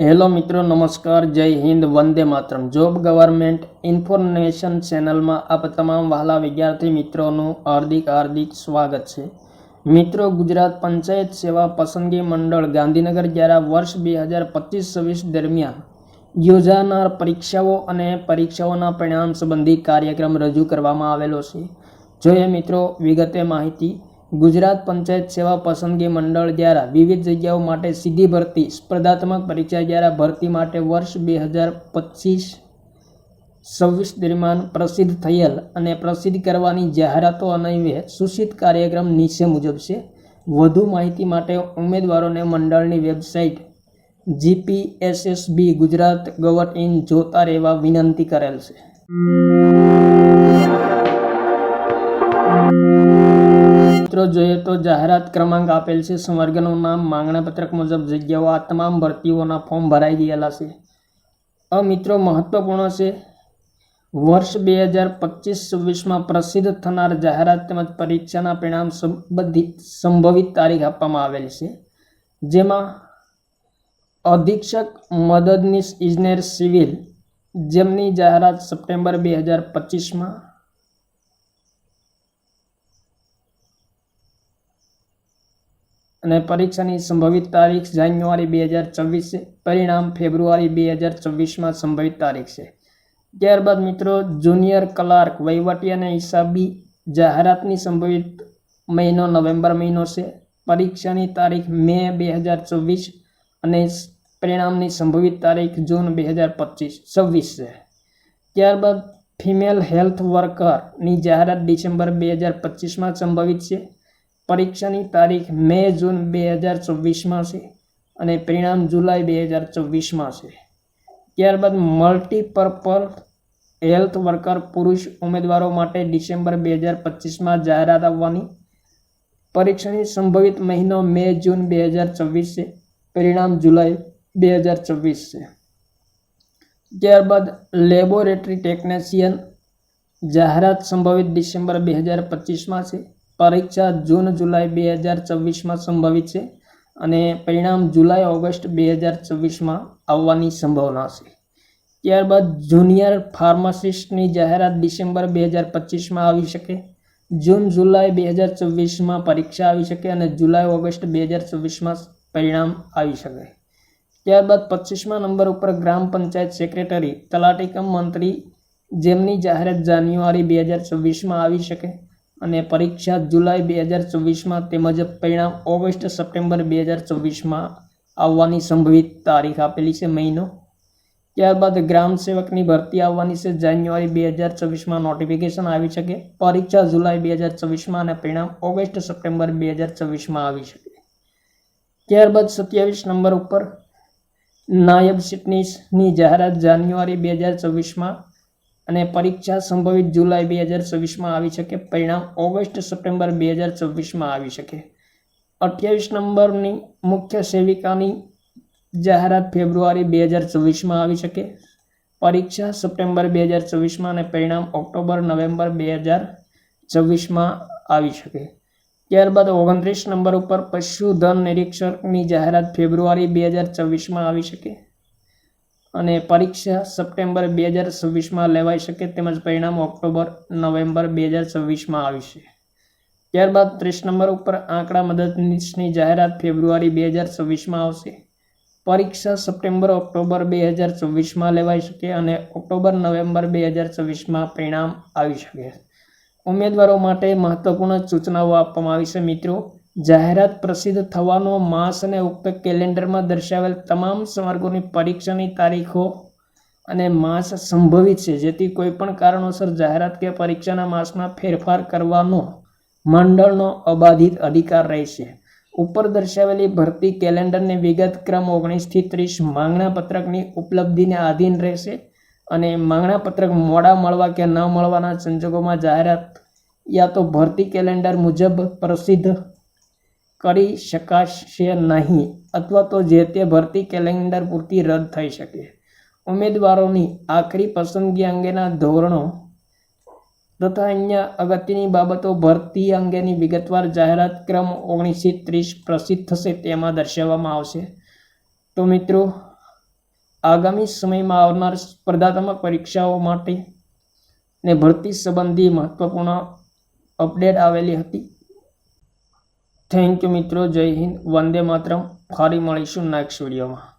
Hello મિત્રો, નમસ્કાર, જય હિન્દ, વંદે માતરમ. જોબ ગવર્મેન્ટ ઇન્ફોર્મેશન ચેનલમાં આપ તમામ વહાલા વિદ્યાર્થી મિત્રોનું હાર્દિક હાર્દિક સ્વાગત છે. મિત્રો, ગુજરાત પંચાયત સેવા પસંદગી મંડળ ગાંધીનગર દ્વારા વર્ષ બે હજાર પચીસ છવ્વીસ દરમિયાન યોજાનાર પરીક્ષાઓ અને પરીક્ષાઓના પરિણામ સંબંધી કાર્યક્રમ રજૂ કરવામાં આવેલો છે. જોઈએ મિત્રો, વિગતે માહિતી. ગુજરાત પંચાયત સેવા પસંદગી મંડળ દ્વારા વિવિધ જગ્યાઓ માટે સીધી ભરતી, સ્પર્ધાત્મક પરીક્ષા દ્વારા ભરતી માટે વર્ષ બે હજાર પચીસ છવ્વીસ દરમિયાન પ્રસિદ્ધ થયેલ અને પ્રસિદ્ધ કરવાની જાહેરાતો અન્વયે સૂચિત કાર્યક્રમ નીચે મુજબ છે. વધુ માહિતી માટે ઉમેદવારોને મંડળની વેબસાઇટ જીપીએસએસબી ગુજરાત ગવર્ન ઇન જોતા રહેવા વિનંતી કરેલ છે. મિત્રો, જોઈએ તો જાહેરાત ક્રમાંક આપેલ છે. સંવર્ગનું નામ, માંગણાપત્રક મુજબ જગ્યાઓ, આ તમામ ભરતીઓના ફોર્મ ભરાઈ ગયેલા છે. આ મિત્રો, મહત્વપૂર્ણ છે. વર્ષ બે હજાર પચીસ છવ્વીસમાં પ્રસિદ્ધ થનાર જાહેરાત તેમજ પરીક્ષાના પરિણામ સંબંધિત સંભવિત તારીખ આપવામાં આવેલ છે. જેમાં અધિક્ષક, મદદનીશ, ઇજનેર, સિવિલ જેમની જાહેરાત સપ્ટેમ્બર બે હજાર પચીસમાં અને પરીક્ષાની સંભવિત તારીખ જાન્યુઆરી બે હજાર ચોવીસ છે. પરિણામ ફેબ્રુઆરી બે હજાર ચોવીસમાં સંભવિત તારીખ છે. ત્યારબાદ મિત્રો, જુનિયર ક્લાર્ક વહીવટી અને હિસાબી જાહેરાતની સંભવિત મહિનો નવેમ્બર મહિનો છે. પરીક્ષાની તારીખ મે બે હજાર ચોવીસ અને પરિણામની સંભવિત તારીખ જૂન બે હજાર પચીસ, છવ્વીસ છે. ત્યારબાદ ફિમેલ હેલ્થ વર્કરની જાહેરાત ડિસેમ્બર બે હજાર પચીસમાં સંભવિત છે. પરીક્ષાની તારીખ મે, જૂન બે હજાર ચોવીસમાં છે અને પરિણામ જુલાઈ બે હજાર ચોવીસમાં છે. ત્યારબાદ મલ્ટીપર્પલ હેલ્થ વર્કર પુરુષ ઉમેદવારો માટે ડિસેમ્બર બે હજાર પચીસમાં જાહેરાત આવવાની. પરીક્ષાની સંભવિત મહિનો મે, જૂન બે હજાર ચોવીસ છે. પરિણામ જુલાઈ બે હજાર ચોવીસ છે. ત્યારબાદ લેબોરેટરી ટેકનિશિયન જાહેરાત સંભવિત ડિસેમ્બર બે હજાર પચીસમાં છે. પરીક્ષા જૂન, જુલાઈ બે હજાર ચોવીસમાં સંભવિત છે અને પરિણામ જુલાઈ, ઓગસ્ટ બે હજાર ચોવીસમાં આવવાની સંભાવના છે. ત્યારબાદ જુનિયર ફાર્માસિસ્ટની જાહેરાત ડિસેમ્બર બે હજાર પચીસમાં આવી શકે. જૂન, જુલાઈ બે હજાર ચોવીસમાં પરીક્ષા આવી શકે અને જુલાઈ, ઓગસ્ટ બે હજાર ચોવીસમાં પરિણામ આવી શકે. ત્યારબાદ પચીસમા નંબર ઉપર ગ્રામ પંચાયત સેક્રેટરી, તલાટીકમ મંત્રી જેમની જાહેરાત જાન્યુઆરી બે હજાર ચોવીસમાં આવી શકે. અને પરીક્ષા જુલાઈ બે હજાર ચોવીસમાં તેમજ પરિણામ ઓગસ્ટ સપ્ટેમ્બર બે હજાર ચોવીસમાં આવવાની સંભવિત તારીખ આપેલી છે મહિનો. ત્યારબાદ ગ્રામ સેવકની ભરતી આવવાની છે. જાન્યુઆરી બે હજાર ચોવીસમાં નોટિફિકેશન આવી શકે. પરીક્ષા જુલાઈ બે હજાર ચોવીસમાં અને પરિણામ ઓગસ્ટ સપ્ટેમ્બર બે હજાર ચોવીસમાં આવી શકે. ત્યારબાદ સત્યાવીસ નંબર ઉપર નાયબ સિટનીસની જાહેરાત જાન્યુઆરી બે હજાર ચોવીસમાં અને પરીક્ષા સંભવિત જુલાઈ બે હજાર ચોવીસમાં આવી શકે. પરિણામ ઓગસ્ટ સપ્ટેમ્બર બે હજાર ચોવીસમાં આવી શકે. અઠ્યાવીસ નંબરની મુખ્ય સેવિકાની જાહેરાત ફેબ્રુઆરી બે હજાર ચોવીસમાં આવી શકે. પરીક્ષા સપ્ટેમ્બર બે હજાર ચોવીસમાં અને પરિણામ ઓક્ટોબર નવેમ્બર બે હજાર ચોવીસમાં આવી શકે. ત્યારબાદ ઓગણત્રીસ નંબર ઉપર પશુધન નિરીક્ષકની જાહેરાત ફેબ્રુઆરી બે હજાર ચોવીસમાં આવી શકે. અને પરીક્ષા સપ્ટેમ્બર બે હજાર છવ્વીસમાં લેવાઈ શકે તેમજ પરિણામ ઓક્ટોબર, નવેમ્બર બે હજાર છવ્વીસમાં આવશે. ત્યારબાદ ત્રીસ નંબર ઉપર આંકડા મદદનીશની જાહેરાત ફેબ્રુઆરી બે હજાર છવ્વીસમાં આવશે. પરીક્ષા સપ્ટેમ્બર, ઓક્ટોબર બે હજાર ચોવીસમાં લેવાઈ શકે અને ઓક્ટોબર, નવેમ્બર બે હજાર ચોવીસમાં પરિણામ આવી શકે. ઉમેદવારો માટે મહત્વપૂર્ણ સૂચનાઓ આપવામાં આવી છે મિત્રો. જાહેરાત પ્રસિદ્ધ થવાનો માસ અને ઉક્ત કેલેન્ડરમાં દર્શાવેલ તમામ સંવર્ગોની પરીક્ષાની તારીખો અને માસ સંભવિત છે, જેથી કોઈપણ કારણોસર જાહેરાત કે પરીક્ષાના માસમાં ફેરફાર કરવાનો મંડળનો અબાધિત અધિકાર રહેશે. ઉપર દર્શાવેલી ભરતી કેલેન્ડરની વિગત ક્રમ ઓગણીસથી ત્રીસ માંગણા પત્રકની ઉપલબ્ધિને આધીન રહેશે અને માંગણા પત્રક મોડા મળવા કે ન મળવાના સંજોગોમાં જાહેરાત યા તો ભરતી કેલેન્ડર મુજબ પ્રસિદ્ધ કરી શકાશે નહીં અથવા તો જે તે ભરતી કેલેન્ડર પૂરતી રદ થઈ શકે. ઉમેદવારોની આખરી પસંદગી અંગેના ધોરણો તથા અહીંયા અગત્યની બાબતો ભરતી અંગેની વિગતવાર જાહેરાત ક્રમ ઓગણીસથી ત્રીસ પ્રસિદ્ધ થશે તેમાં દર્શાવવામાં આવશે. તો મિત્રો, આગામી સમયમાં આવનાર સ્પર્ધાત્મક પરીક્ષાઓ માટે ને ભરતી સંબંધી મહત્વપૂર્ણ અપડેટ આવેલી હતી. થેન્ક યુ મિત્રો જય હિન્દ. વંદે માતરમ. ફરી મળીશું નેક્સ્ટ વિડીયોમાં.